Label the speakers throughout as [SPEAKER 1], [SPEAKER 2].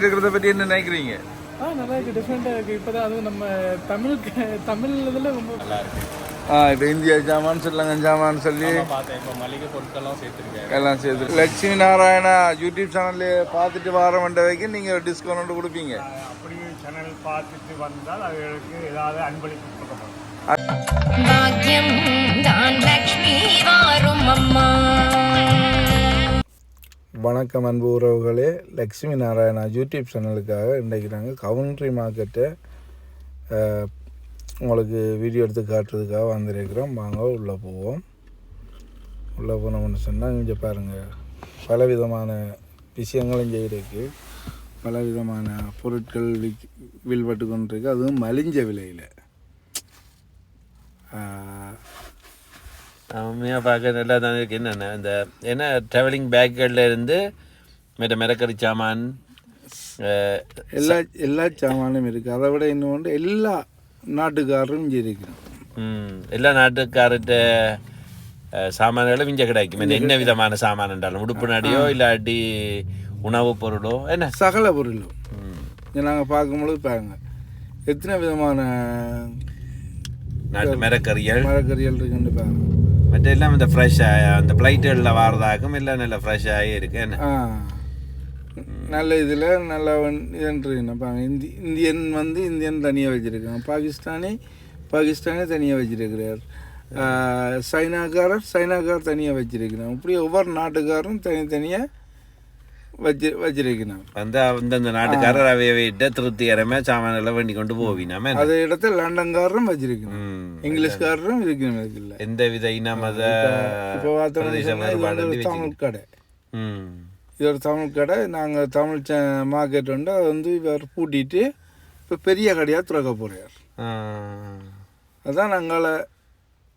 [SPEAKER 1] இருக்கிறத பற்றி என்ன நினைக்கிறீங்க?
[SPEAKER 2] ஆ நல்லா இருக்குது டிஃப்ரெண்ட்டாக இருக்குது இப்போ தான் நம்ம தமிழ் தமிழ் இதில் ரொம்ப
[SPEAKER 1] இந்தியா ஜாமான் சொல்லலாம் ஜாமான் சொல்லி.
[SPEAKER 3] பார்த்தேன். இப்போ மளிகை பொருட்கள்லாம் சேர்த்துருக்கேன்
[SPEAKER 1] எல்லாம் சேர்த்து. லட்சுமி நாராயணா யூடியூப் சேனல்ல பார்த்துட்டு வர வந்த வரைக்கும் நீங்கள் டிஸ்கவுண்ட் கொடுப்பீங்க.
[SPEAKER 4] அப்படி சேனல் பார்த்துட்டு வந்தால் அவர்களுக்கு ஏதாவது அன்பளிப்பு கொடுக்கப்படும்.
[SPEAKER 5] பாக்கியம்
[SPEAKER 1] வணக்கம் அன்பு உறவுகளே லக்ஷ்மி நாராயணா யூடியூப் சேனலுக்காக இன்றைக்கு நாங்கள் கவுண்ட்ரி மார்க்கெட்டை உங்களுக்கு வீடியோ எடுத்து காட்டுறதுக்காக வந்திருக்கிறோம். வாங்க உள்ளே போவோம். உள்ளே போனோம்னு சொன்னால் இங்கே பாருங்கள் பல விதமான விஷயங்களும் இங்கே இருக்குது பல விதமான பொருட்கள் விக் வில்பட்டு கொண்டிருக்கு. அதுவும் மலிஞ்ச விலையில்.
[SPEAKER 3] உண்மையாக பார்க்க நல்லா தான் இருக்கு. என்னென்ன இந்த என்ன ட்ராவலிங் பேக்குகளில் இருந்து மெட்ட மிரக்கறி சாமான்
[SPEAKER 1] எல்லா எல்லா சாமானும் இருக்குது அதை விட இன்னொன்று எல்லா நாட்டுக்காரரும் இங்கே இருக்கிறோம்
[SPEAKER 3] ம், எல்லா நாட்டுக்காரர்கிட்ட அஹ், சாமான்களும் இங்கே கிடைக்கும். என்ன- என்ன விதமான சாமான் என்றாலும் உடுப்பு நடியோ இல்லாட்டி உணவுப் பொருளோ என்ன?
[SPEAKER 1] சகல பொருளும். நாங்கள் பார்க்கும்பொழுது பாருங்க எத்தனை விதமான
[SPEAKER 3] நாட்டு மிரக்கறிகள்.
[SPEAKER 1] மரக்கறிகள் இருக்குன்னு பாருங்க
[SPEAKER 3] மற்ற எல்லாம் இந்த ஃப்ரெஷ்ஷாக அந்த ஃப்ளைட்டுகளில் வாரதாக்கும் எல்லாம் நல்லா ஃப்ரெஷ்ஷாகி இருக்கு என்ன?
[SPEAKER 1] ஆ. நல்ல இதில் நல்லா இதுன்னு பாருங்க இந்தி இந்தியன் வந்து இந்தியன் தனியாக வச்சுருக்காங்க. பாகிஸ்தானி பாகிஸ்தானி தனியாக வச்சிருக்கிறார். சைனாக்காரர் சைனாக்கார் தனியாக வச்சிருக்கிறான் இப்படி ஒவ்வொரு நாட்டுக்காரும் தனித்தனியாக வச்சு வச்சிருக்கிறான்
[SPEAKER 3] வந்து அந்தந்த நாட்டுக்காரர் அவையவையிட்ட திருப்திகரமாக சாமான்களை வேண்டி கொண்டு போவினாமே
[SPEAKER 1] அதே இடத்துல லண்டன்காரரும் வச்சிருக்கிறான்
[SPEAKER 3] ம்.
[SPEAKER 1] இங்கிலீஷ்காரரும் இருக்கணும் இருக்குல்ல
[SPEAKER 3] எந்த வித இன மத
[SPEAKER 1] இப்போ வந்து தமிழ் கடை இது ஒரு தமிழ் கடை நாங்கள் தமிழ் மார்க்கெட் உண்டு அதை வந்து இவர் பூட்டிட்டு இப்போ பெரிய கடையாக திறக்க போகிறார்
[SPEAKER 3] ஆ.
[SPEAKER 1] அதான் நாங்கள்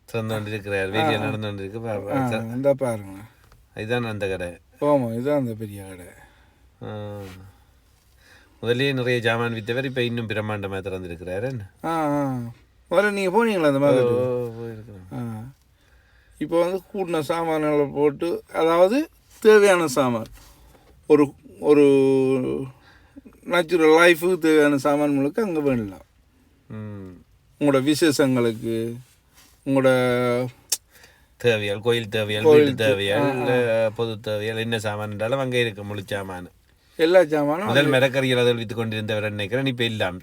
[SPEAKER 3] திறந்து கொண்டு இருக்கிறார் வீடியோ நடந்து கொண்டு இருக்கு பாருங்க.
[SPEAKER 1] இந்த பாருங்க
[SPEAKER 3] இதுதான் அந்த கடை
[SPEAKER 1] ஆமாம் இதுதான் அந்த பெரிய கடை.
[SPEAKER 3] ஆ. முதல்லயே நிறைய ஜாமான் வித்தவர் இப்போ இன்னும் பிரம்மாண்டமாக திறந்துருக்கிறாரு.
[SPEAKER 1] ஆ ஆ. முதல்ல நீங்கள் போனீங்களா அந்த மார்க்கெட்டு
[SPEAKER 3] போயிருக்கிறேன்
[SPEAKER 1] ஆ. இப்போ வந்து கூட்டின சாமான்களை போட்டு அதாவது தேவையான சாமான். ஒரு ஒரு நேச்சுரல் லைஃபுக்கு தேவையான சாமான் முழுக்க அங்கே வேண்டலாம்.
[SPEAKER 3] ம்.
[SPEAKER 1] உங்களோட விசேஷங்களுக்கு உங்களோட
[SPEAKER 3] தேவையால் கோயில் தேவையால் வீட்டு தேவையால் பொது தேவையால் என்ன சாமான் என்றாலும் அங்கே இருக்கு முழு சாமான்.
[SPEAKER 1] எல்லா சாமானும்
[SPEAKER 3] முதல் மிரக்கறிகள் அதில் வித்து கொண்டிருந்தவர் நினைக்கிறேன் இப்போ இல்லாம்.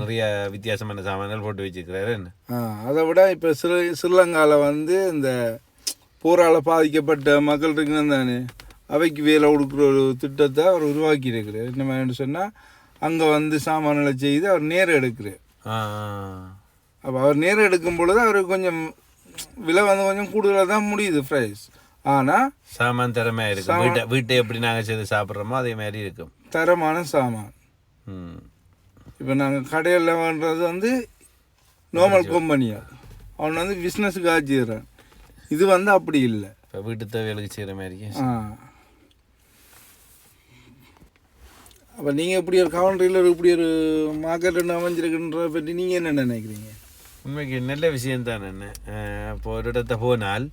[SPEAKER 3] நிறைய வித்தியாசமான சாமான்கள் போட்டு வச்சிருக்கிறாரு
[SPEAKER 1] அதை விட இப்போ ஸ்ரீ ஸ்ரீலங்காவில் வந்து இந்த போரால் பாதிக்கப்பட்ட மக்கள் இருக்கணும் தானே? அவைக்கு வேலை கொடுக்குற ஒரு திட்டத்தை அவர் உருவாக்கி இருக்கிறார் என்ன மாதிரி சொன்னால் அங்கே வந்து சாமான்களை செய்து அவர் நேரம் எடுக்கிறார். அப்போ அவர் நேரம் எடுக்கும் பொழுது அவருக்கு கொஞ்சம் விலை வந்து கொஞ்சம் கூடுதலாக தான் முடியுது ப்ரைஸ் ஆனால்
[SPEAKER 3] சாமான் திறமையா இருக்கும் வீட்டை வீட்டை எப்படி நாங்கள் செய்து சாப்பிட்றோமோ அதே மாதிரி இருக்கும்.
[SPEAKER 1] தரமான சாமான். இப்போ நாங்கள் கடையில் வாங்குறது வந்து நார்மல் கம்பெனியா அவன் வந்து பிஸ்னஸுக்கு ஆச்சுறான் இது வந்து அப்படி இல்லை.
[SPEAKER 3] இப்போ வீட்டு தேவைகளுக்கு செய்கிற மாதிரி
[SPEAKER 1] ஆ. அப்போ நீங்கள் இப்படி ஒரு கவுண்டரியில் இப்படி ஒரு மார்க்கெட் ஒன்று அமைஞ்சிருக்குன்றத பற்றி நீங்கள் என்ன நினைக்கிறீங்க?
[SPEAKER 3] உண்மைக்கு நல்ல விஷயம் தான் என்ன இப்போ ஒரு இடத்த போனால்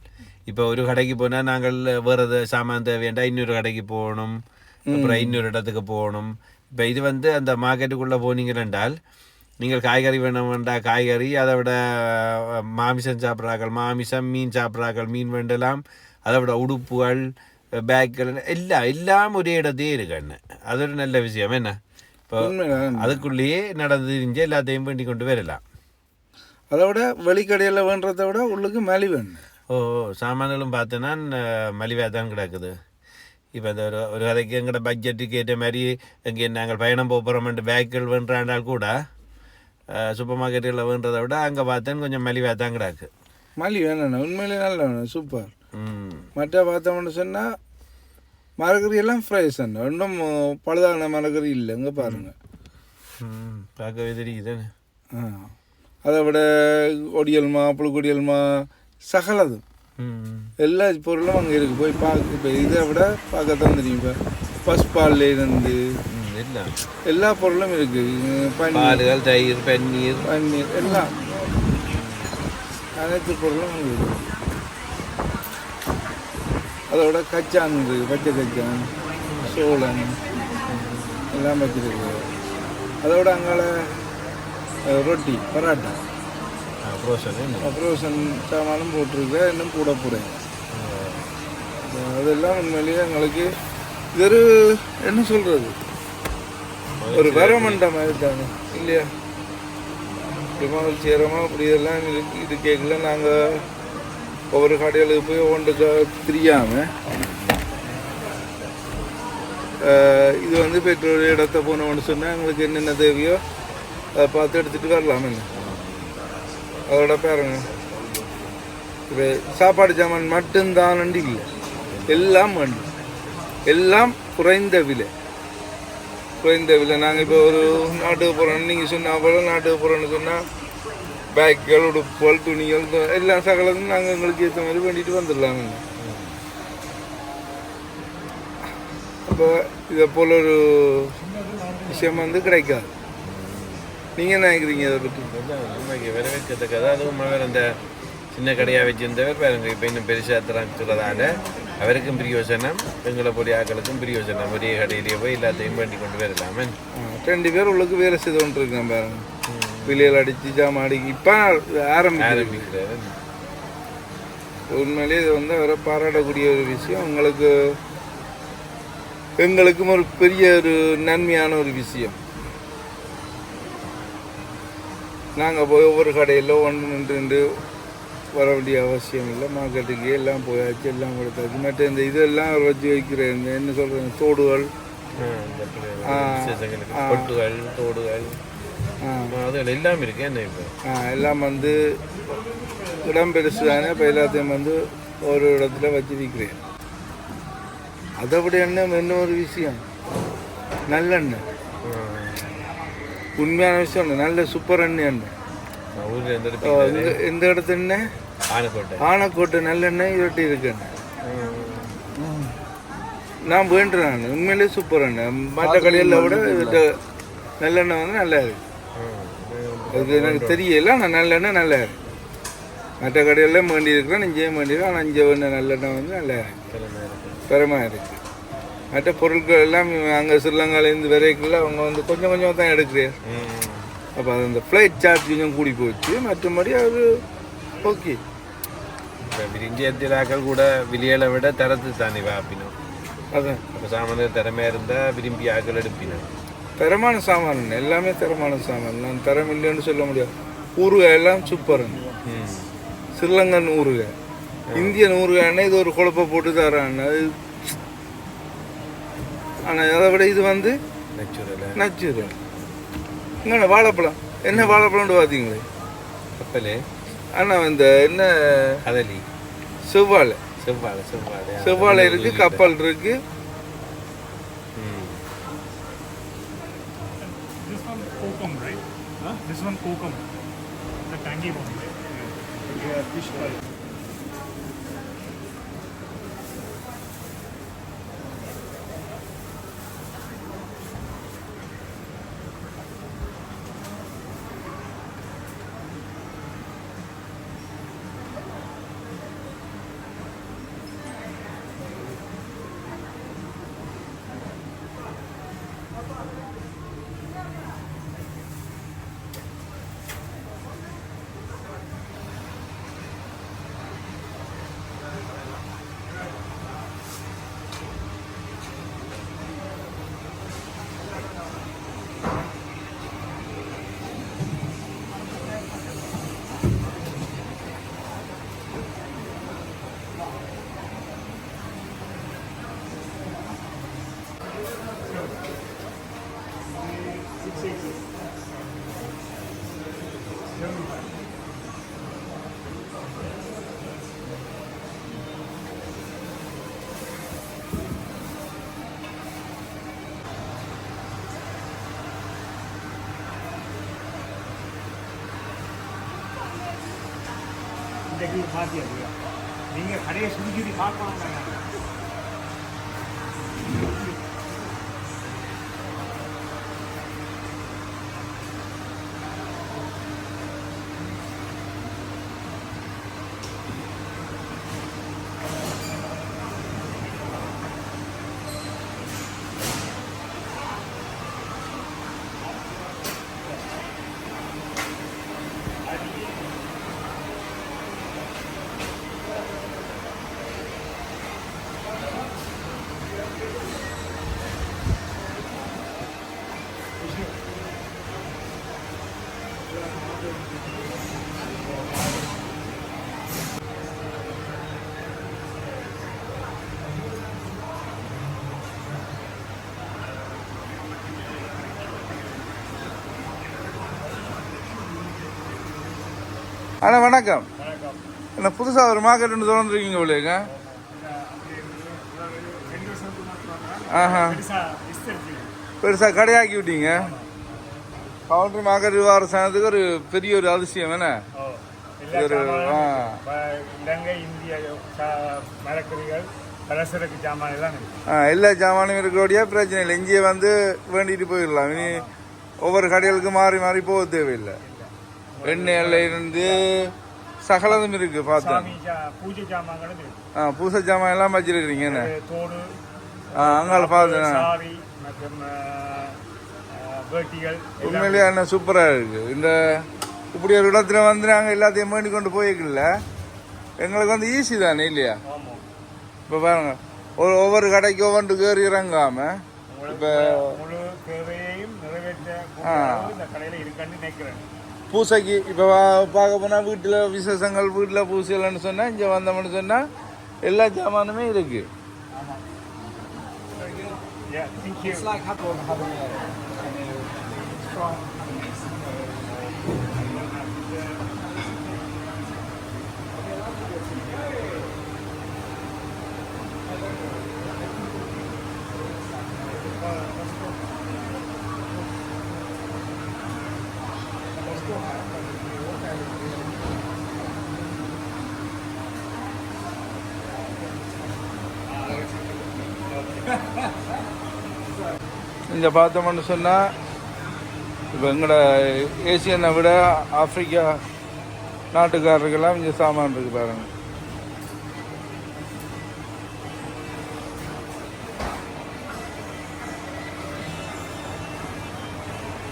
[SPEAKER 3] இப்போ ஒரு கடைக்கு போனால் நாங்கள் வேறு எது சாமான் தேவையாண்டா இன்னொரு கடைக்கு போகணும் அப்புறம் இன்னொரு இடத்துக்கு போகணும் இப்போ இது வந்து அந்த மார்க்கெட்டுக்குள்ளே போனீங்க என்றால் நீங்கள் காய்கறி வேணும் வேண்டா காய்கறி அதை விட மாமிசம் சாப்பிட்றார்கள் மாமிசம் மீன் சாப்பிட்றார்கள் மீன் வேண்டலாம் அதை விட உடுப்புகள் பேக்குகள் எல்லாம் எல்லாம் ஒரே இடத்தையே இருக்கு அண்ணன் அது ஒரு நல்ல விஷயம் என்ன இப்போ அதுக்குள்ளேயே நடந்து தெரிஞ்சு எல்லாத்தையும் வேண்டி கொண்டு வரலாம்
[SPEAKER 1] அதை விட வெளிக்கடையில் வேண்டதை விட உள்ளுக்கு மலி வேணும்.
[SPEAKER 3] ஓ ஓ, சாமான்களும் பார்த்தோன்னா மலிவாக தான் கிடக்குது. இப்போ இந்த ஒரு ஒரு கதைக்கு எங்களோட பட்ஜெட்டுக்கு ஏற்ற மாதிரி இங்கே நாங்கள் பயணம் போக போகிறோம்ட்டு பேக்குகள் வேண்டால் கூட சூப்பர் மார்க்கெட்டுகளில் வேண்டதை விட அங்கே பார்த்தேன் கொஞ்சம் மலிவாக தான் கிடக்கு.
[SPEAKER 1] மலி வேணும் உண்மையிலே நல்ல வேணும் சூப்பர்
[SPEAKER 3] ம்.
[SPEAKER 1] மற்ற பார்த்தோம்னு சொன்னால் மரக்கறி எல்லாம் ஃப்ரைஸ் அண்ணா ஒன்றும் பழுதான மரக்கறி இல்லை இங்கே பாருங்கள்
[SPEAKER 3] ம் பார்க்கவே தெரியுதுன்னு
[SPEAKER 1] ஆ. அதை விட ஒடியல்மா புழுக்கொடியல்மா சகலதும் எல்லா பொருளும் அங்கே இருக்குது போய் பார்க்க இப்போ இதை விட பார்க்கத்தான் தெரியும். இப்போ
[SPEAKER 3] ம் இல்லை
[SPEAKER 1] எல்லா பொருளும் இருக்குது
[SPEAKER 3] பால்கள் தயிர் பன்னீர்.
[SPEAKER 1] பன்னீர் எல்லாம் அனைத்து பொருளும் அங்கே இருக்குது அதோட கச்சான் இருக்குது பச்சை கச்சான் சோளம் எல்லாம் வச்சுருக்குது அதோட அங்கால அஹ், ரொட்டி பராட்டா.
[SPEAKER 3] ப்ரோஷன்
[SPEAKER 1] அப்புறம் சாமானும் போட்டிருக்கு இன்னும் கூட போடுங்க அதெல்லாம் உண்மையிலேயே எங்களுக்கு இது ஒரு என்ன சொல்கிறது ஒரு வரமண்ட மாதிரி தானே இல்லையா? இப்படி சேரமாக அப்படி இதெல்லாம் இருக்கு இது கேட்கல. நாங்கள் ஒவ்வொரு கடைகளுக்கு போய் ஒன்றுக்கு தெரியாமல் இது வந்து பெட்ரோல் இடத்த போனோம்னு சொன்னால் எங்களுக்கு என்னென்ன தேவையோ அதை பார்த்து எடுத்துகிட்டு வரலாம் என்ன அதோட பாருங்க இப்போ சாப்பாடு சாமான் மட்டும்தான் இல்லை எல்லாம் வண்டி எல்லாம் குறைந்த விலை குறைந்த விலை நாங்கள் இப்போ ஒரு நாட்டுக்கு போகிறோம் நீங்கள் சொன்ன போல நாட்டுக்கு போகிறோன்னு சொன்னால் பேக்குகள் உடுப்புகள் துணிகள் எல்லா சகலதும் நாங்கள் எங்களுக்கு ஏற்ற மாதிரி பண்ணிட்டு வந்துடலாங்க அப்போ இதை போல் ஒரு விஷயம் வந்து கிடைக்காது நீங்கள் என்ன நினைக்கிறீங்க அதை பற்றி
[SPEAKER 3] உண்மைக்கு வரவேற்கத்தக்கது. அதுவும் அவர் அந்த சின்ன கடையாக வச்சிருந்தவர் பாருங்க இப்போ இன்னும் பெருசாக திறக்கிறதால அவருக்கும் பிரியோசனம் எங்களை பொடி ஆக்களுக்கும் பிரியோசனம் ஒரே கடையிலேயே போய் எல்லாத்தையும் வேண்டி கொண்டு வரலாமே.
[SPEAKER 1] ரெண்டு பேர் உள்ளுக்கு வேலை செய்து கொண்டு இருக்கேன் பாருங்க. வெளியில் அடித்து ஜாமான் அடிக்கி இப்போ ஆரம்பிக்கிறது
[SPEAKER 3] ஆரம்பிக்கிறாரு.
[SPEAKER 1] உண்மையிலேயே இது வந்து அவரை பாராட்டக்கூடிய ஒரு விஷயம். உங்களுக்கு எங்களுக்கும் ஒரு பெரிய ஒரு நன்மையான ஒரு விஷயம். நாங்கள் போய் ஒவ்வொரு கடையில் ஒன்று நின்று நின்று வர வேண்டிய அவசியம் இல்லை. மார்க்கெட்டுக்கு எல்லாம் போயாச்சு எல்லாம் கொடுத்தாச்சு. மற்ற இந்த இதெல்லாம் வச்சு வைக்கிற இந்த என்ன சொல்கிறது தோடுகள்.
[SPEAKER 3] பொட்டுகள் தோடுகள்.
[SPEAKER 1] ஆ,
[SPEAKER 3] அதுகள் எல்லாம் இருக்கு. என்ன இப்போ?
[SPEAKER 1] ஆ, எல்லாம் வந்து இடம் பெருசு தானே இப்போ எல்லாத்தையும் வந்து ஒரு இடத்துல வச்சு விற்கிறேன் அதை விட எண்ணெய் இன்னொரு விஷயம். நல்லெண்ணெய். உண்மையான விஷயம் இல்லை. நல்ல சூப்பர் எண்ணெய்
[SPEAKER 3] எந்த
[SPEAKER 1] இடத்து எண்ணெய்
[SPEAKER 3] ஆனைக்கோட்டை.
[SPEAKER 1] ஆனைக்கோட்டை நல்லெண்ணெய் இரட்டி இருக்கு எண்ணெய். நான் வேண்டுறேன் நான். உண்மையிலேயே சூப்பர் எண்ணெய். மற்ற கடையில் விட நல்லெண்ணெய் வந்து நல்லா இருக்கு. அது எனக்கு தெரியல ஆனால் நல்லெண்ணெய் நல்லா இருக்கு. மற்ற கடையெல்லாம் வேண்டி இருக்கிறேன் இங்கேயும் வேண்டியிருக்கேன் ஆனால் இங்கே வேண்ட நல்லெண்ணெய் வந்து நல்லா இருக்கு. தரமாக இருக்கு. மற்ற பொருட்கள் எல்லாம் அங்கே ஸ்ரீலங்காலேருந்து விரைக்குள்ள அவங்க வந்து கொஞ்சம் கொஞ்சம் தான் எடுக்கிறேன் அப்போ அது அந்த ஃப்ளைட் சார்ஜ் கொஞ்சம் கூடி போச்சு. மற்றபடி அது ஓகே
[SPEAKER 3] இப்போ விரிஞ்சியத்தில் ஆக்கள் கூட விலையில விட தரத்து தானே வாப்பினோம்
[SPEAKER 1] அதான்.
[SPEAKER 3] அப்போ சாமானிய திறமையாக இருந்தால் விரும்பி ஆக்கள் எடுப்பினோம்
[SPEAKER 1] தரமான சாமான் எல்லாமே தரமான சாமான். நான் தரம் இல்லைன்னு சொல்ல முடியாது. ஊறுகாய் எல்லாம் சூப்பர்
[SPEAKER 3] ம்.
[SPEAKER 1] ஸ்ரீலங்கன் ஊறுகாய். இந்தியன் ஊறுகாய்னா இது ஒரு குழப்ப போட்டு தரான். அது ஆனால் அதை விட இது வந்து
[SPEAKER 3] நச்சுரல
[SPEAKER 1] நச்சுரல் இங்கே வாழைப்பழம். என்ன வாழைப்பழம்னு பார்த்தீங்களே
[SPEAKER 3] கப்பலே
[SPEAKER 1] ஆனால் இந்த என்ன?
[SPEAKER 3] கதலி
[SPEAKER 1] செவ்வாழை.
[SPEAKER 3] செவ்வாழை செவ்வாழை.
[SPEAKER 1] செவ்வாழை இருக்கு கப்பல் இருக்கு.
[SPEAKER 3] ம்.
[SPEAKER 4] This one kokum, right? Huh? This one kokum. The tangy one? Yeah, fish fry. Technique மாற்றி இல்லையா நீங்கள் கடையை சுருக்கி பார்க்கணும்
[SPEAKER 1] அண்ணா வணக்கம். என்ன புதுசாக ஒரு மார்க்கெட் ஒன்று திறந்துருக்கீங்க உங்களுக்கு ஆஹா. பெருசாக கடையாக்கி விட்டீங்க. கவுண்டர் மார்க்கெட் விவகாரத்துக்கு ஒரு பெரிய ஒரு அதிசயம் என்ன? ஒரு
[SPEAKER 4] இலங்கை இந்திய மரக்கறிகள் பலசரக்கு எல்லாம்
[SPEAKER 1] எல்லா சாமானும் இருக்கக்கூடிய பிரச்சனை இல்லை. இங்கேயே வந்து வேண்டிட்டு போயிடலாம். இனி ஒவ்வொரு கடைகளுக்கு மாறி மாறி போக தேவையில்லை. எண்ணெயில் இருந்து சகலதும் இருக்கு பார்த்தேன்.
[SPEAKER 4] பூஜை
[SPEAKER 1] ஆ பூசை சாமான் எல்லாம் வச்சிருக்கிறீங்க என்ன? அங்கால பார்த்தேன்
[SPEAKER 4] வேட்டிகள்
[SPEAKER 1] உண்மையிலேயே என்ன சூப்பராக இருக்கு. இந்த இப்படி ஒரு இடத்துல வந்து நாங்கள் எல்லாத்தையும் வேண்டி கொண்டு போய்க்கல. எங்களுக்கு வந்து ஈஸி தானே இல்லையா? இப்போ பாருங்க. ஒரு ஒவ்வொரு கடைக்கு ஒவ்வொன்று கேறி இறங்காம இப்போ பூசைக்கு இப்போ பார்க்க போனால் வீட்டில் விசேஷங்கள் வீட்டில் பூசைகள்னு சொன்னால் இங்கே வந்தோம்னு சொன்னால் எல்லா சாமானுமே இருக்குது
[SPEAKER 4] Yeah, thank you.
[SPEAKER 1] இங்கே பார்த்தோம்னு சொன்னால் இப்போ எங்களோட ஏசியனை விட ஆப்பிரிக்கா நாட்டுக்காரருக்கெல்லாம் இங்கே சாமான் இருக்கு பாருங்க.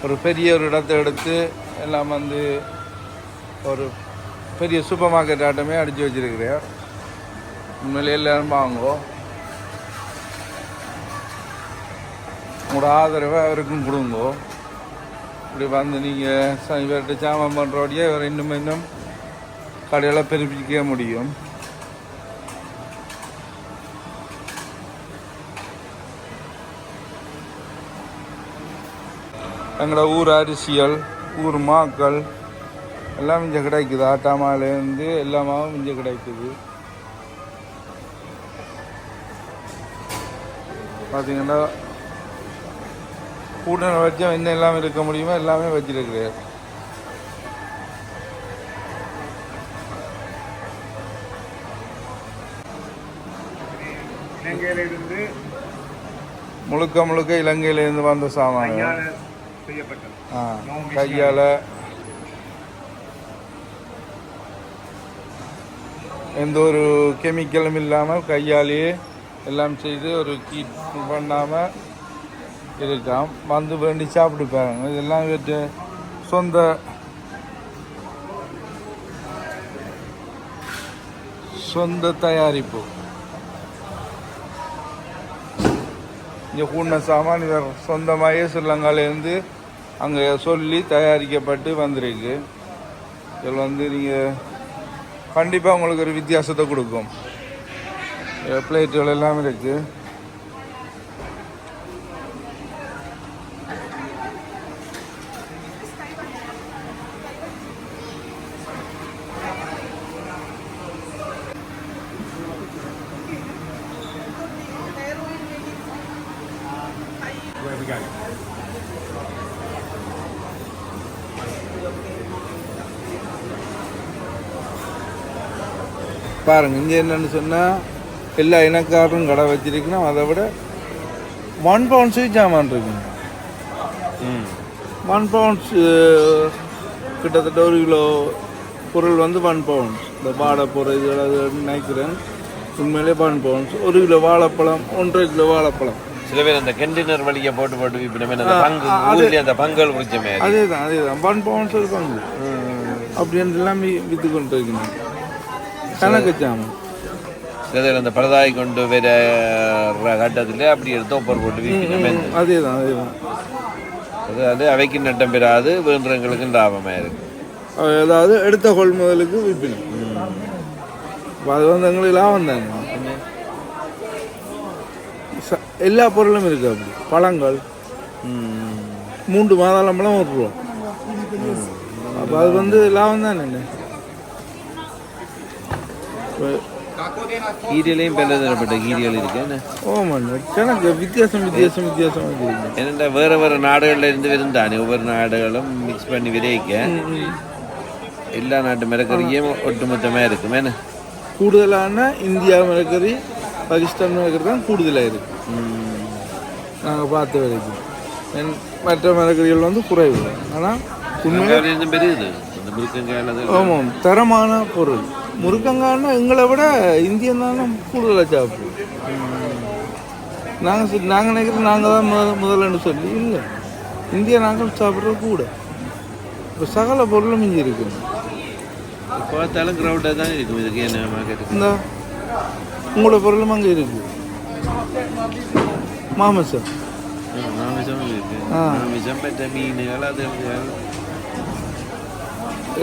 [SPEAKER 1] ஒரு பெரிய ஒரு இடத்தை எடுத்து எல்லாம் வந்து ஒரு பெரிய சூப்பர் மார்க்கெட் ஆட்டமே அடித்து வச்சிருக்கிறேன் உண்மையிலே எல்லாரும் வாங்கோ உங்களோட ஆதரவை அவருக்கும் கொடுங்கோ. இப்படி வந்து நீங்கள் இவர்கிட்ட ஜாமம் பண்ணுறோடையே இவர் இன்னும் இன்னும் கடையில் பெருப்பிக்க முடியும். எங்களோட ஊர் அரிசிகள் ஊர் மாக்கள் எல்லாம் இங்கே கிடைக்குது. ஆட்டா மாலேருந்து எல்லா மாவும் இங்கே கிடைக்குது. பார்த்தீங்கன்னா கூட்டணி வச்சா என்ன எல்லாமே இருக்க முடியுமோ? எல்லாமே வச்சிருக்கிறேன்
[SPEAKER 4] இலங்கையிலிருந்து
[SPEAKER 1] முழுக்க முழுக்க இலங்கையிலேருந்து வந்த சாமான். ஆ கையால். எந்த ஒரு கெமிக்கலும் இல்லாமல் கையாலேயே எல்லாம் செய்து ஒரு கீட் பண்ணாமல் இருக்காம். வந்து வேண்டி சாப்பிட்டு பாருங்க இதெல்லாம் இவற்ற சொந்த சொந்த தயாரிப்பு. இங்கே கூடின சாமான் இவர் சொந்தமாகவே ஸ்ரீலங்காலேருந்து அங்கே சொல்லி தயாரிக்கப்பட்டு வந்திருக்கு. இதில் வந்து நீங்கள் கண்டிப்பாக உங்களுக்கு ஒரு வித்தியாசத்தை கொடுக்கும். பிளேட்டுகள் எல்லாம் இருக்குது பாருங்க இங்கே என்னன்னு சொன்னால் எல்லா இனக்காரரும் கடை வச்சிருக்கணும் அதை விட ஒன் பவுண்ட்ஸுக்கு சாமான் இருக்குங்க. ஒன் பவுண்ட்ஸ் கிட்டத்தட்ட ஒரு கிலோ பொருள் வந்து ஒன் பவுண்ட்ஸ் இந்த வாழை பொருள் இது நினைக்கிறேன். உண்மையிலே ஒன் பவுண்ட்ஸ் ஒரு கிலோ வாழைப்பழம் ஒன்றரை கிலோ வாழைப்பழம்.
[SPEAKER 3] சில பேர் அந்த கண்டெய்னர் வழியா போட்டு போட்டு இப்போ அந்த பங்கு ஊர்லயே அந்த பங்கல் குடிச்ச மாதிரி.
[SPEAKER 1] அதே தான் அதே தான் ஒன் பவுண்ட்ஸ் ஒரு பங்கு. அப்படின்னு எல்லாம் வி- வித்து கொண்டு இருக்கணும் கணக்கு சாமான்
[SPEAKER 3] சில பேர் அந்த பரதாய் கொண்டு வேற கட்டத்துல அப்படி எடுத்து ஒப்பர் போட்டு விற்கணும்
[SPEAKER 1] அதே தான் அதே தான்
[SPEAKER 3] அது அது அவைக்கு நட்டம் பெறாது வேண்டுறவங்களுக்கு லாபமா இருக்கு
[SPEAKER 1] அதாவது எடுத்த கொள்முதலுக்கு விற்பனை அது வந்து எங்களுக்கு லாபம் தாங்க ச- எல்லா பொருளும் இருக்கு அப்படி. பழங்கள். மூன்று மாதாளம்பழம் ஒரு ரூபா. அப்போ அது வந்து லாபம் தானே.
[SPEAKER 3] கீரியலையும் பலதரப்பட்ட கீரியல் இருக்கு என்ன?
[SPEAKER 1] கணக்கு வித்தியாசம் வித்தியாசம் வித்தியாசம் இருக்கு
[SPEAKER 3] ஏன்னா வேற வேற நாடுகள்ல இருந்து வருந்தானே ஒவ்வொரு நாடுகளும் மிக்ஸ் பண்ணி விதைக்க. எல்லா நாட்டு மரக்கறியும் ஒட்டுமொத்தமா இருக்கும் என்ன?
[SPEAKER 1] கூடுதலான இந்தியா மிளகறி பாகிஸ்தான் மிளகறி தான் கூடுதலாக இருக்கு. நாங்கள் பார்த்த வரைக்கும் மற்ற மிளகறிகள் வந்து குறைவு. ஆனால் உண்மையாக
[SPEAKER 3] பெரியது.
[SPEAKER 1] ஆமாம் தரமான பொருள். முருக்கங்கான்னா எங்களை விட இந்தியன் தானே கூடுதலாக சாப்பிடுவோம் நாங்கள் நாங்கள் நினைக்கிறோம் நாங்கள் தான் முத முதல்லன்னு சொல்லி இல்லை. இந்தியா நாங்கள் சாப்பிட்றது கூட. இப்போ சகல பொருளும் இங்கே இருக்குது.
[SPEAKER 3] இப்போ பார்த்தாலும் க்ரௌடாக தான் இருக்கும் இதுக்கு என்ன மார்க்கெட்
[SPEAKER 1] இந்த உங்களோட பொருளும் அங்கே இருக்குது மாமசம்.
[SPEAKER 3] மாமிசம் இருக்கு.
[SPEAKER 1] ஆ.
[SPEAKER 3] மாமிசம் பெற்ற அது இதுகள்.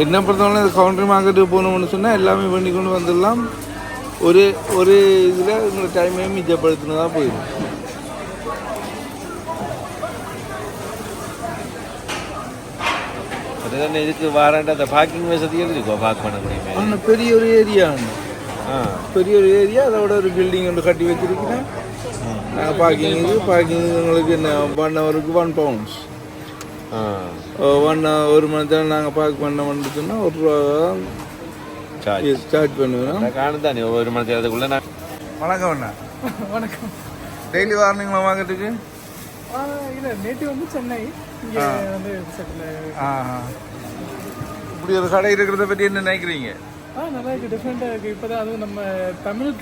[SPEAKER 1] என்ன பொறுத்தவரை கவுண்டரி மார்க்கெட்டுக்கு போகணும்னு சொன்னால் எல்லாமே பண்ணி கொண்டு வந்துடலாம். ஒரு ஒரு இதில் உங்களை டைமையும் மிச்சப்படுத்தினதாக போயிடும்.
[SPEAKER 3] அதுதான் இதுக்கு வாரண்ட அந்த பார்க்கிங் வசதிகள் இருக்கும் பார்க் பண்ண முடியுமே?
[SPEAKER 1] ஆனால் பெரிய ஒரு ஏரியா
[SPEAKER 3] ஆ.
[SPEAKER 1] பெரிய ஒரு ஏரியா அதோட ஒரு பில்டிங் ஒன்று கட்டி வச்சிருக்கிறேன். பார்க்கிங் பார்க்கிங் உங்களுக்கு என்ன ஒன் ஹவருக்கு ஒன் பவுண்ட்ஸ் ஒன் ஒரு மணி நேரம் நாங்கள் பார்க் பண்ணோம்னு சொன்னால் ஒரு ரூபா
[SPEAKER 3] சார்ஜ்
[SPEAKER 1] பண்ணுவேன்.
[SPEAKER 3] காணுதானே ஒரு மணி நேரத்துக்குள்ள நான்
[SPEAKER 1] வணக்கம் அண்ணா.
[SPEAKER 2] வணக்கம்.
[SPEAKER 1] டெய்லி வாரணிங்களா மார்க்கெட்டுக்கு
[SPEAKER 2] ஆ, இல்ல நேற்று வந்து சென்னை. இங்கே வந்து
[SPEAKER 1] இப்படி ஒரு கடை இருக்கிறத பற்றி என்ன நினைக்கிறீங்க?
[SPEAKER 2] ஆ நல்லா இருக்கு. டிஃப்ரெண்ட்டாக இருக்கு. இப்போ தான் அதுவும் நம்ம தமிழ்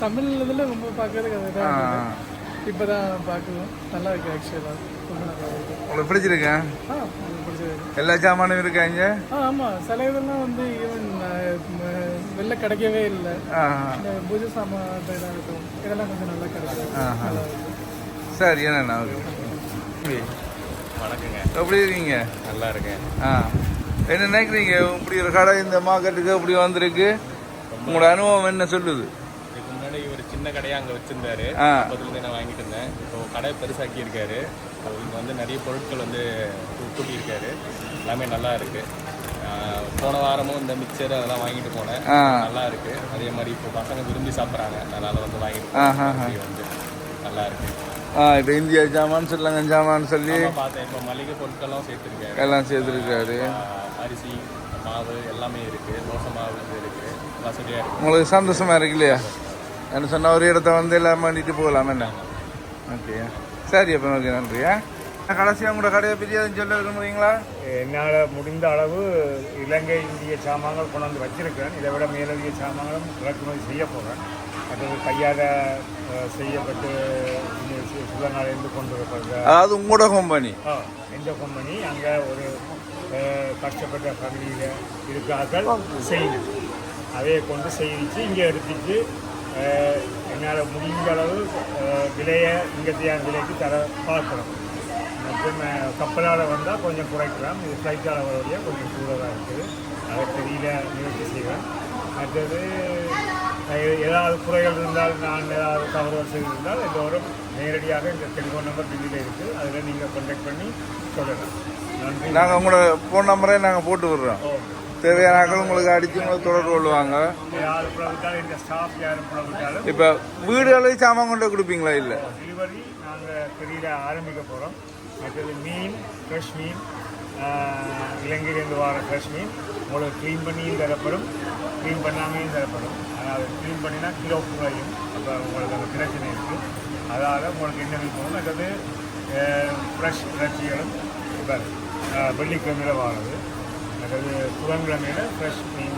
[SPEAKER 2] தமிழ் இதில் ரொம்ப பார்க்கறதுக்கு அதுதான் இப்போ தான் பார்க்குறோம். நல்லா இருக்கு ஆக்சுவலாக
[SPEAKER 1] உங்களுக்கு பிடிச்சிருக்கேன்
[SPEAKER 2] ஆ எனக்கு பிடிச்சது
[SPEAKER 1] எல்லா சாமானும் இருக்காங்க
[SPEAKER 2] ஆ ஆமாம் சில இதெல்லாம் வந்து ஈவன் வெளில கிடைக்கவே இல்லை. பூஜை சாமான் இதெல்லாம் இருக்கும். இதெல்லாம் கொஞ்சம் நல்லா கிடைக்கும். இருக்கு
[SPEAKER 1] சரி என்னண்ணா?
[SPEAKER 4] வணக்கங்க.
[SPEAKER 1] எப்படி இருக்கீங்க?
[SPEAKER 4] நல்லா இருக்கேன்.
[SPEAKER 1] ஆ. என்ன நினைக்கிறீங்க? இப்படி ஒரு கடை இந்த மார்க்கெட்டுக்கு இப்படி வந்திருக்கு. உங்களோட அனுபவம் என்ன சொல்லுது?
[SPEAKER 4] இதுக்கு முன்னாடி ஒரு சின்ன கடையை அங்கே வச்சிருந்தாரு.
[SPEAKER 1] ஆ.
[SPEAKER 4] அப்போதுலேருந்து நான் வாங்கிட்டு இருந்தேன். இப்போ கடை பெருசாக்கி இருக்காரு இங்கே வந்து நிறைய பொருட்கள் வந்து கூட்டியிருக்காரு. எல்லாமே நல்லா இருக்கு. ஆஹ் போன வாரமும் இந்த மிக்சர் அதெல்லாம் வாங்கிட்டு போனேன். நல்லா இருக்கு. அதே மாதிரி இப்போ பசங்க விரும்பி சாப்பிட்றாங்க. அதனால வந்து வாங்கிட்டு வந்து நல்லா இருக்கு.
[SPEAKER 1] ஆ இப்போ இந்தியா ஜாமான் ஸ்ரீலங்கா ஜாமான் சொல்லி
[SPEAKER 4] பார்த்தேன். இப்போ மளிகை பொருட்களும் சேர்த்துருக்காரு.
[SPEAKER 1] எல்லாம் சேர்த்துருக்காரு.
[SPEAKER 4] அரிசி மாவு எல்லாமே இருக்கு. தோசை மாவு வந்து இருக்கு. வசதியாக இருக்கு.
[SPEAKER 1] உங்களுக்கு சந்தோஷமா இருக்கு இல்லையா? என்ன சொன்ன ஒரு இடத்த வந்து எல்லாம் பண்ணிட்டு போகலாம் என்ன? ஓகே. சரி அப்போ ஓகே நன்றியா? கடைசியாக உங்களோட கடையை எதுவும் சொல்ல விரும்புறீங்களா?
[SPEAKER 6] என்னால் முடிந்த அளவு இலங்கை இந்திய சாமான்கள் கொண்டு வந்து வச்சிருக்கேன் இதை விட மேலதிக சாமான்களும் இறக்குமதி செய்ய போகிறேன் மற்றது கையால் செய்யப்பட்டு சுதநாளிலிருந்து கொண்டு வரப்படுற
[SPEAKER 1] அதாவது உங்களோட கம்பெனி
[SPEAKER 6] ஆ, இந்த கம்பெனி அங்கே ஒரு கஷ்டப்பட்ட ஃபேமிலியில் இருக்கார்கள் செய்யணும் அதையை கொண்டு செய்விச்சு இங்கே எடுத்துட்டு என்னால் முடிந்த அளவு விலையை இங்கே தேவையான விலைக்கு தர பார்க்குறோம். மற்றும் கப்பலால் வந்தால் கொஞ்சம் குறைக்கலாம். இது ஃப்ளைட்டால் வரவழையா கொஞ்சம் கூட தான் இருக்குது. அதை தெரியல முயற்சி செய்வேன். மற்றது ஏதாவது குறைகள் இருந்தால் நான் ஏதாவது தவறுகள் செய்திருந்தால் எல்லோரும் நேரடியாக இந்த டெலிஃபோன் நம்பர் பில்லில் இருக்குது அதில் நீங்கள் கான்டாக்ட் பண்ணி சொல்லலாம் நன்றி.
[SPEAKER 1] நாங்கள் உங்களோட ஃபோன் நம்பரே நாங்கள் போட்டு விடுறோம்.
[SPEAKER 6] தேவையானாக்கள்
[SPEAKER 1] தேவையான உங்களுக்கு அடித்து உங்களுக்கு தொடர்பு கொள்வாங்க
[SPEAKER 6] ஸ்டாஃப் யாரும்
[SPEAKER 1] இப்போ வீடுகளையும் சாமான் கொண்டு கொடுப்பீங்களா இல்லை?
[SPEAKER 6] டெலிவரி நாங்கள் பெரிய ஆரம்பிக்க போகிறோம் மற்றது மீன் ஃப்ரெஷ் மீன் ஆஹ், இலங்கையிலேருந்து வர ஃப்ரெஷ் மீன். உங்களுக்கு க்ளீன் பண்ணியும் தரப்படும். க்ளீன் பண்ணாமையும் தரப்படும். ஆனால் க்ளீன் பண்ணினா கிலோ குறையும். அப்போ உங்களுக்கு அந்த பிரச்சனை இருக்குது அதால் உங்களுக்கு என்ன மீன் மற்றது ஃப்ரெஷ் இறைச்சிகளும் இப்போ வெள்ளிக்கிழமையில் வாரது மற்றது புதன்கிழமையில் ஃப்ரெஷ் மீன்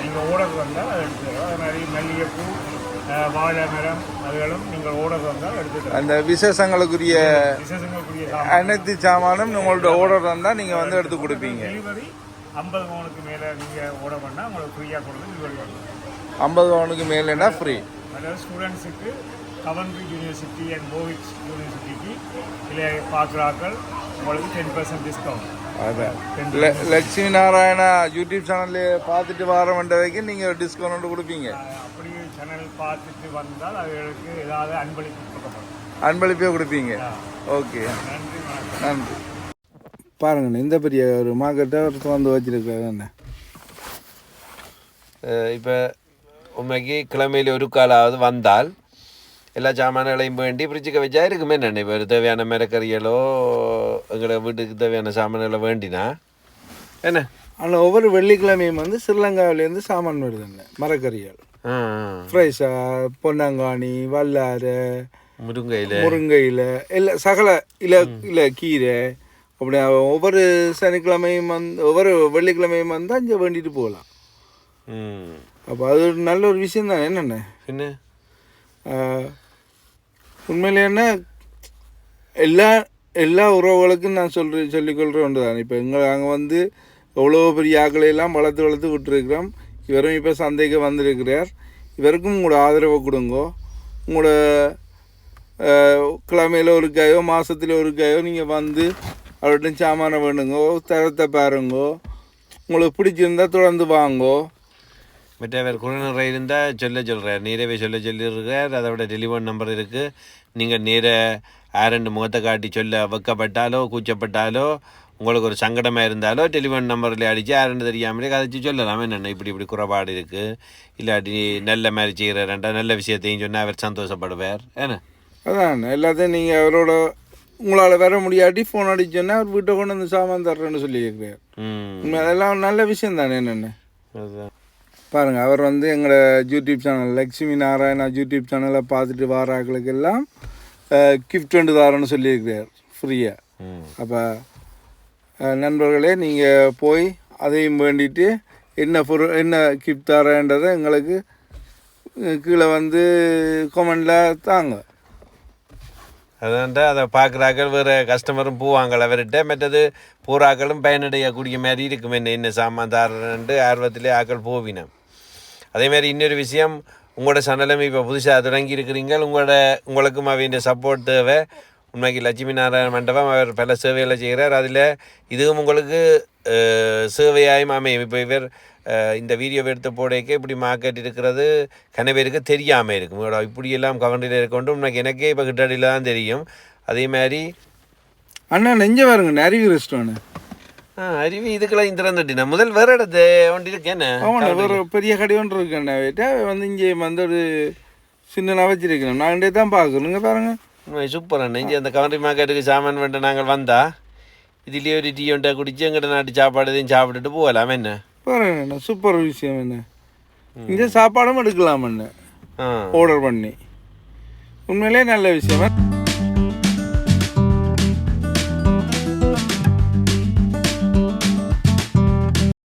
[SPEAKER 6] நீங்கள் ஓடக்கு வந்தால் அதை எடுத்து தரோம் அது மாதிரி மல்லிகைப்பூ வாழை மரம் அதுகளும் நீங்கள் ஓடக்கு வந்தால் எடுத்து தரோம்
[SPEAKER 1] அந்த விசேஷங்களுக்குரிய
[SPEAKER 6] விசேஷங்களுக்குரிய
[SPEAKER 1] அனைத்து சாமானும் உங்களோட ஆர்டர் வந்தால் நீங்கள் வந்து எடுத்து கொடுப்பீங்க.
[SPEAKER 6] டெலிவரி ஐம்பது பவுனுக்கு மேலே நீங்கள் ஓட பண்ணால் உங்களுக்கு ஃப்ரீயாக கொடுத்து டெலிவரி பண்ணுவோம்
[SPEAKER 1] ஐம்பது பவுனுக்கு மேலேனா ஃப்ரீ
[SPEAKER 6] அதாவது ஸ்டூடெண்ட்ஸுக்கு கவன்ட்ரி யூனிவர்சிட்டி அண்ட் போவிச் யூனிவர்சிட்டிக்கு இல்லை பார்க்குறாக்கள் உங்களுக்கு டென் பர்சன்ட் டிஸ்கவுண்ட்
[SPEAKER 1] அதான். லட்சுமி நாராயணா யூடியூப் சேனல்ல பார்த்துட்டு வர வேண்டியவைக்கு நீங்கள் டிஸ்கவுண்ட் கொடுப்பீங்க.
[SPEAKER 6] அப்படி சேனல் பார்த்துட்டு வந்தால் அவர்களுக்கு ஏதாவது அன்பளிப்பு
[SPEAKER 1] அன்பளிப்பே கொடுப்பீங்க. ஓகே.
[SPEAKER 6] நன்றி
[SPEAKER 1] நன்றி. பாருங்கண்ணே இந்த பெரிய ஒரு மார்க்கெட்டை ஒருத்தர் வந்து வச்சிருக்காரு என்ன
[SPEAKER 3] இப்போ உண்மைக்கு கிழமையில் ஒரு காலாவது வந்தால் எல்லா சாமான்களையும் வேண்டி ஃப்ரிட்ஜுக்கு வச்சா இருக்குமே என்ன இப்போ தேவையான மரக்கறிகளோ எங்களை வீட்டுக்கு தேவையான சாமான்களை வேண்டினா என்ன
[SPEAKER 1] ஆனால் ஒவ்வொரு வெள்ளிக்கிழமையும் வந்து ஸ்ரீலங்காவிலேருந்து சாமான் வருதுங்க மரக்கறிகள் ஃப்ரைஸா பொன்னாங்கானி வல்லாரை
[SPEAKER 3] முருங்கையில்
[SPEAKER 1] முருங்கையில் இல்லை சகல இல இல்லை கீரை அப்படி ஒவ்வொரு சனிக்கிழமையும் வந்து ஒவ்வொரு வெள்ளிக்கிழமையும் வந்து அங்கே வேண்டிட்டு போகலாம் அப்போ அது நல்ல ஒரு விஷயம் தானே என்னென்ன
[SPEAKER 3] என்ன
[SPEAKER 1] உண்மையிலேன்னா எல்லா எல்லா உறவுகளுக்கும் நான் சொல்ற சொல்லிக்கொள்கிற ஒன்று தான் இப்போ எங்களை நாங்கள் வந்து எவ்வளோ பெரிய ஆக்களையெல்லாம் வளர்த்து வளர்த்து விட்டுருக்கிறோம். இவரும் இப்போ சந்தைக்கு வந்திருக்கிறார். இவருக்கும் உங்களோட ஆதரவை கொடுங்கோ. உங்களோட கிழமையில் ஒருக்காயோ மாதத்தில் ஒருக்காயோ நீங்கள் வந்து அவர்கிட்ட சாமானை வேணுங்கோ தரத்தை பாருங்கோ. உங்களுக்கு பிடிச்சிருந்தா தொடர்ந்து வாங்கோ.
[SPEAKER 3] மற்ற அவர் குழுநரை இருந்தால் சொல்ல சொல்கிறார் நேரவே சொல்ல சொல்லியிருக்கார் அதை விட டெலிஃபோன் நம்பர் இருக்குது நீங்கள் நேர ஆரண்டு முகத்தை காட்டி சொல்ல வைக்கப்பட்டாலோ கூச்சப்பட்டாலோ உங்களுக்கு ஒரு சங்கடமாக இருந்தாலோ டெலிஃபோன் நம்பரில் அடித்து ஆரண்டு தெரியாமலே கதைச்சி சொல்லலாம். என்னென்ன இப்படி இப்படி குறைபாடு இருக்குது இல்லாட்டி நல்ல மாதிரி செய்கிறேன்டா நல்ல விஷயத்தையும் சொன்னால் அவர் சந்தோஷப்படுவார். ஏன்னா
[SPEAKER 1] அதான் எல்லாத்தையும் நீங்கள் அவரோட உங்களால் வர முடியாட்டி ஃபோன் அடிச்சோன்னா அவர் வீட்டை கொண்டு வந்து சாமான் தர்றேன்னு சொல்லியிருக்கிறார். அதெல்லாம் நல்ல விஷயம் தானே என்னென்ன?
[SPEAKER 3] அதுதான்
[SPEAKER 1] பாருங்கள் அவர் வந்து எங்களோட YouTube channel Lakshmi Narayana YouTube சேனலை பார்த்துட்டு வாராக்களுக்கு எல்லாம் கிஃப்ட் ஒன்று தரேன்னு சொல்லியிருக்கிறார் ஃப்ரீயாக அப்போ நண்பர்களே நீங்கள் போய் அதையும் வேண்டிட்டு என்ன பொருள் என்ன கிஃப்ட் தரேன்றதை எங்களுக்கு கீழே வந்து கொமெண்டில் தாங்க.
[SPEAKER 3] அதான்டா அதை பார்க்குறாக்கள் வேறு கஸ்டமரும் போவாங்கள் அவர்கிட்ட. மற்றது பூராக்களும் பயனடையக்கூடிய மாதிரி இருக்கும் என்ன என்ன சாமான் தாரன்ட்டு ஆர்வத்திலே ஆக்கள் போவினோம். அதே மாதிரி இன்னொரு விஷயம் உங்களோட சனலம் இப்போ புதுசாக தொடங்கி இருக்கிறீங்க உங்களோட உங்களுக்கும் அவையின் சப்போர்ட் தேவை. உண்மைக்கு லட்சுமி நாராயண மண்டபம் அவர் பல சேவைகளை செய்கிறார். அதில் இதுவும் உங்களுக்கு சேவையாயும் அமையும். இப்போ இவர் இந்த வீடியோ எடுத்த போடைக்கு இப்படி மார்க்கெட் இருக்கிறது கனவேருக்கு தெரியாமல் இருக்கும். உங்களோட இப்படியெல்லாம் கவர்னியில் இருக்கொண்டு உனக்கு எனக்கே இப்போ கிட்டடியில் தான் தெரியும். அதே மாதிரி
[SPEAKER 1] அண்ணா நெஞ்ச பாருங்க நிறைய ரெஸ்டாரண்ட்
[SPEAKER 3] அருவி இதுக்கெல்லாம் திறந்துட்டினா முதல் வேறு இடத்து ஒன்று இருக்கு என்ன?
[SPEAKER 1] ஆமாண்ணா ஒரு பெரிய கடை ஒன்று இருக்குண்ணா வீட்டை வந்து இங்கே வந்து ஒரு சின்ன வச்சிருக்கிறேன் நான் இங்கே தான் பார்க்குறேங்க பாருங்க.
[SPEAKER 3] சூப்பர் அண்ணா. இங்கே அந்த கவர்னரி மார்க்கெட்டுக்கு சாமான் வேண்ட நாங்கள் வந்தா இதுலேயே ஒரு டீ ஒன்றை குடிச்சு எங்கிட்ட நாட்டு சாப்பாடு இதையும் சாப்பிட்டுட்டு போகலாம் என்ன?
[SPEAKER 1] பாருங்கண்ணா சூப்பர் விஷயம் என்ன இங்கே சாப்பாடும் எடுக்கலாம் என்ன ஆர்டர் பண்ணி. உண்மையிலே நல்ல விஷயம்.